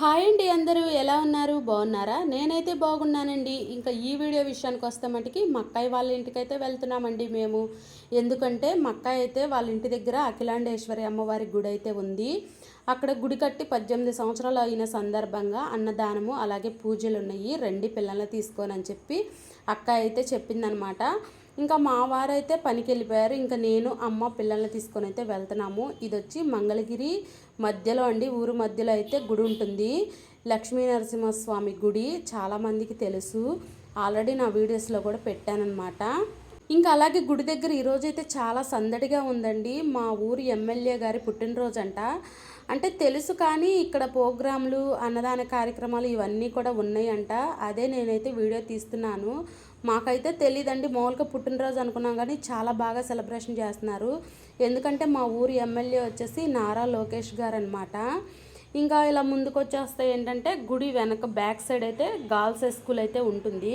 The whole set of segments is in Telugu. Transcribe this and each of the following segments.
హాయ్ అండి అందరూ ఎలా ఉన్నారు? బాగున్నారా? నేనైతే బాగున్నానండి. ఇంకా ఈ వీడియో విషయానికి వస్తే మటుకి మక్కాయి వాళ్ళ ఇంటికైతే వెళ్తున్నామండి మేము. ఎందుకంటే మక్కాయి అయితే వాళ్ళ ఇంటి దగ్గర అఖిలాండేశ్వరి అమ్మవారి గుడి అయితే ఉంది. అక్కడ గుడి కట్టి పద్దెనిమిది సంవత్సరాలు అయిన సందర్భంగా అన్నదానము అలాగే పూజలు ఉన్నాయి రెండు పిల్లల్ని తీసుకోనని చెప్పి అక్క అయితే చెప్పిందనమాట. ఇంకా మా వారైతే పనికి వెళ్ళిపోయారు ఇంకా నేను అమ్మ పిల్లల్ని తీసుకొని అయితే వెళ్తున్నాము. ఇది వచ్చి మంగళగిరి మధ్యలో అండి. ఊరు మధ్యలో అయితే గుడి ఉంటుంది. లక్ష్మీ నరసింహస్వామి గుడి చాలామందికి తెలుసు. ఆల్రెడీ నా వీడియోస్లో కూడా పెట్టానన్నమాట. ఇంకా అలాగే గుడి దగ్గర ఈరోజు అయితే చాలా సందడిగా ఉందండి. మా ఊరు ఎమ్మెల్యే గారి పుట్టినరోజు అంట. అంటే తెలుసు కానీ ఇక్కడ ప్రోగ్రాంలు అన్నదాన కార్యక్రమాలు ఇవన్నీ కూడా ఉన్నాయంట. అదే నేనైతే వీడియో తీస్తున్నాను. మాకైతే తెలియదండి మామూలుగా పుట్టినరోజు అనుకున్నాం కానీ చాలా బాగా సెలబ్రేషన్ చేస్తున్నారు. ఎందుకంటే మా ఊరి ఎమ్మెల్యే వచ్చేసి నారా లోకేష్ గారు అనమాట ఇంకా ఇలా ముందుకు వచ్చేస్తే ఏంటంటే గుడి వెనక బ్యాక్ సైడ్ అయితే గర్ల్స్ స్కూల్ అయితే ఉంటుంది.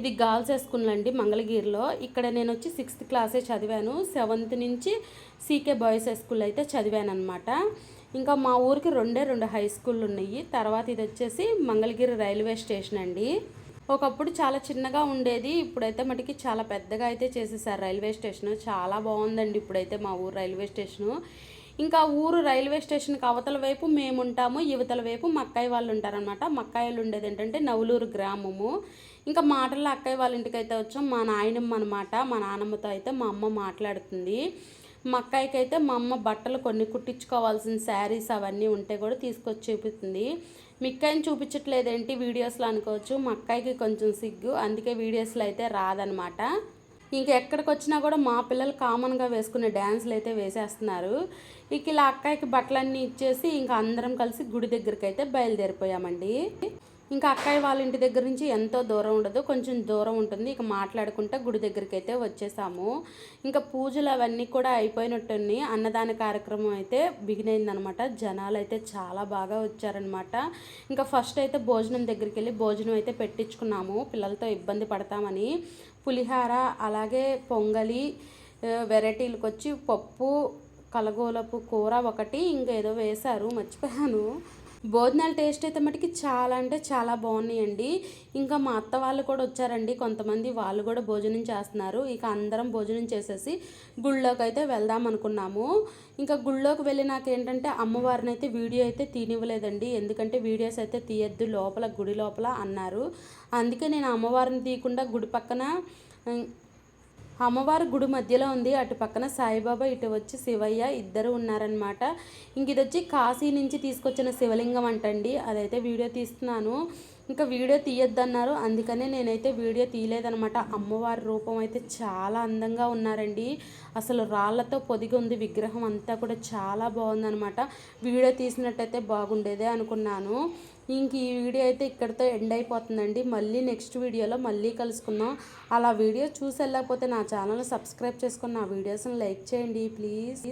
ఇది గర్ల్స్ స్కూల్ అండి మంగళగిరిలో. ఇక్కడ నేను వచ్చి సిక్స్త్ క్లాసే చదివాను. సెవెంత్ నుంచి సీకే బాయ్స్ స్కూల్ అయితే చదివాను అనమాట ఇంకా మా ఊరికి రెండే రెండు హై స్కూళ్ళు ఉన్నాయి. తర్వాత ఇది వచ్చేసి మంగళగిరి రైల్వే స్టేషన్ అండి. ఒకప్పుడు చాలా చిన్నగా ఉండేది ఇప్పుడైతే మటుకి చాలా పెద్దగా అయితే చేసేసారు రైల్వే స్టేషన్. చాలా బాగుందండి ఇప్పుడైతే మా ఊరు రైల్వే స్టేషను. ఇంకా ఊరు రైల్వే స్టేషన్కి అవతల వైపు మేము ఉంటాము యువతల వైపు మక్కాయి వాళ్ళు ఉంటారనమాట మక్కాయిలు ఉండేది ఏంటంటే నవలూరు గ్రామము. ఇంకా మాటల్లో అక్కయ్య వాళ్ళ ఇంటికి అయితే వచ్చాం మా నాయనమ్మ అనమాట మా నాన్నమ్మతో అయితే మా అమ్మ మాట్లాడుతుంది. మా అక్కయ్యకి అయితే మా అమ్మ బట్టలు కొన్ని కుట్టించుకోవాల్సిన శారీస్ అవన్నీ ఉంటే కూడా తీసుకొచ్చి చూపుతుంది మిక్కని చూపించట్లేదేంటి వీడియోస్లో అనుకోవచ్చు. మా అక్కయ్యకి కొంచెం సిగ్గు అందుకే వీడియోస్లో అయితే రాదనమాట. ఇంక ఎక్కడికి వచ్చినా కూడా మా పిల్లలు కామన్గా వేసుకునే డ్యాన్స్లు అయితే వేసేస్తున్నారు. ఇక ఇలా అక్కయ్యకి బట్టలన్నీ ఇచ్చేసి ఇంకా అందరం కలిసి గుడి దగ్గరికి అయితే బయలుదేరిపోయామండి. ఇంకా అక్కయ్య వాళ్ళ ఇంటి దగ్గర నుంచి ఎంతో దూరం ఉండదు కొంచెం దూరం ఉంటుంది. ఇక మాట్లాడుకుంటే గుడి దగ్గరికి అయితే వచ్చేసాము. ఇంకా పూజలు అవన్నీ కూడా అయిపోయినట్టుని అన్నదాన కార్యక్రమం అయితే బిగినైందనమాట. జనాలు అయితే చాలా బాగా వచ్చారనమాట. ఇంకా ఫస్ట్ అయితే భోజనం దగ్గరికి వెళ్ళి భోజనం అయితే పెట్టించుకున్నాము. పిల్లలతో ఇబ్బంది పడతామని. పులిహార అలాగే పొంగలి వెరైటీలకు వచ్చి పప్పు కలగోలపు కూర ఒకటి ఇంకా ఏదో వేశారు. మర్చిపోయాను. భోజనాల టేస్ట్ అయితే మటుకి చాలా అంటే చాలా బాగున్నాయండి. ఇంకా మా అత్త వాళ్ళు కూడా వచ్చారండి. కొంతమంది వాళ్ళు కూడా భోజనం చేస్తున్నారు. ఇక అందరం భోజనం చేసేసి గుళ్ళోకి అయితే వెళ్దాం అనుకున్నాము. ఇంకా గుళ్ళోకి వెళ్ళి ఏంటంటే అమ్మవారిని అయితే వీడియో అయితే తీనివ్వలేదండి. ఎందుకంటే వీడియోస్ అయితే తీయద్దు లోపల గుడి లోపల అన్నారు. అందుకే నేను అమ్మవారిని తీయకుండా గుడి పక్కన అమ్మవారి గుడి మధ్యలో ఉంది. అటు పక్కన సాయిబాబా ఇటు వచ్చి శివయ్య ఇద్దరు ఉన్నారనమాట ఇంక ఇది వచ్చి కాశీ నుంచి తీసుకొచ్చిన శివలింగం అంటండి. అదైతే వీడియో తీస్తున్నాను. ఇంకా వీడియో తీయొద్దన్నారు. అందుకనే నేనైతే వీడియో తీయలేదనమాట అమ్మవారి రూపం అయితే చాలా అందంగా ఉన్నారండి. అసలు రాళ్ళతో పొదిగి ఉంది విగ్రహం అంతా కూడా చాలా బాగుందనమాట వీడియో తీసినట్టయితే బాగుండేదే అనుకున్నాను. ఇంక ఈ వీడియో అయితే ఇక్కడితో ఎండ్ అయిపోతుందండి. మళ్ళీ నెక్స్ట్ వీడియోలో మళ్ళీ కలుసుకుందాం. అలా వీడియో చూసి వెళ్ళకపోతే నా ఛానల్ సబ్స్క్రైబ్ చేసుకుని నా వీడియోస్ని లైక్ చేయండి ప్లీజ్.